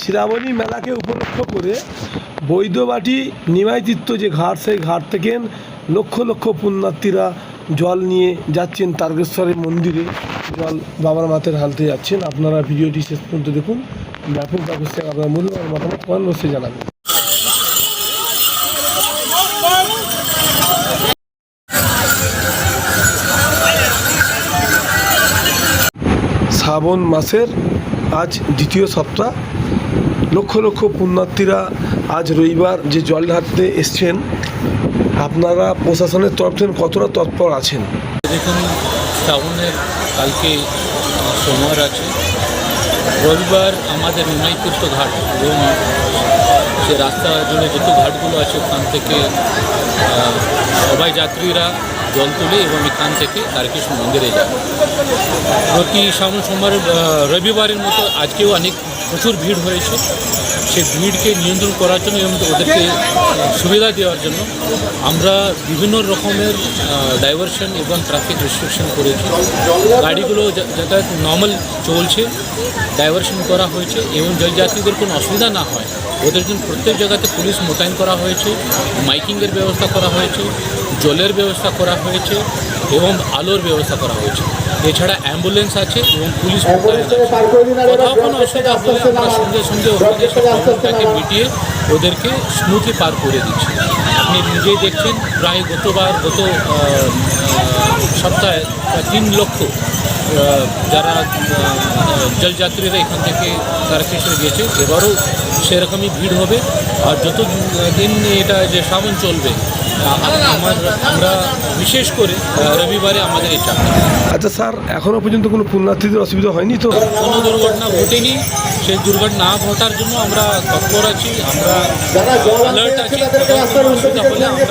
শ্রাবণী মেলাকে উপলক্ষ করে বৈদ্যবাটি নিমাইতীর্থ যে ঘাট, সেই ঘাট থেকে লক্ষ লক্ষ পুণ্যার্থীরা জল নিয়ে যাচ্ছেন তারকেশ্বরের মন্দিরে। জল বাবার মাথায় ঢালতে যাচ্ছেন। আপনারা ভিডিওটি শেষ পর্যন্ত দেখুন। ব্যাপক ব্যবস্থা আপনার মূল্যবান মতামত কমেন্ট বসে জানাবেন। শ্রাবণ মাসের আজ দ্বিতীয় সপ্তাহ। লক্ষ লক্ষ পুণ্যার্থীরা আজ রবিবার যে জল ঢাকতে এসছেন, আপনারা প্রশাসনের তরফ থেকে কতটা তৎপর আছেন? দেখুন, শ্রাবণের কালকে সোমবার আছে। রবিবার আমাদের নিমাইতীর্থ ঘাট এবং যে রাস্তা জুড়ে যত ঘাটগুলো আছে, ওখান থেকে সবাই যাত্রীরা জল তুলে এবং এখান থেকে তারকেশ্বর মন্দিরে যায়। প্রতি শ্রাবণ সোমবার রবিবারের মতো আজকেও অনেক প্রচুর ভিড় হয়েছে। সেই ভিড়কে নিয়ন্ত্রণ করার জন্য এবং ওদেরকে সুবিধা দেওয়ার জন্য আমরা বিভিন্ন রকমের ডাইভারশন এবং ট্রাফিক রেস্ট্রিকশন করেছি। গাড়িগুলো যাতায়াত নর্মাল চলছে ডাইভারশন করা হয়েছে এবং জলযাত্রীদের কোনো অসুবিধা না হয়। ওদের জন্য প্রত্যেক জায়গাতে পুলিশ মোতায়েন করা হয়েছে, মাইকিংয়ের ব্যবস্থা করা হয়েছে, জলের ব্যবস্থা করা হয়েছে এবং আলোর ব্যবস্থা করা হয়েছে। এছাড়া অ্যাম্বুলেন্স আছে এবং পুলিশ কোথাও কোনো অসুবিধা হলে আমরা সঙ্গে সঙ্গে সে মিটিয়ে ওদেরকে স্মুথলি পার করে দিচ্ছি। আপনি নিজেই দেখছেন প্রায় গতবার গত সপ্তাহে তিন লক্ষ যারা জলযাত্রীরা এখান থেকে তারকেশ্বরে গিয়েছে এবারও সেরকমই ভিড় হবে। আর যত দিন এটা যে শ্রাবণ চলবে আমার আমরা বিশেষ করে রবিবারে আমাদের এই আচ্ছা স্যার এখনও পর্যন্ত কোনো পুণ্যার্থীদের অসুবিধা হয়নি তো? কোনো দুর্ঘটনা ঘটেনি। সেই দুর্ঘটনা না ঘটার জন্য আমরা তৎপর আছি। আমরা অ্যালার্ট আছি। অসুবিধা হলে আমরা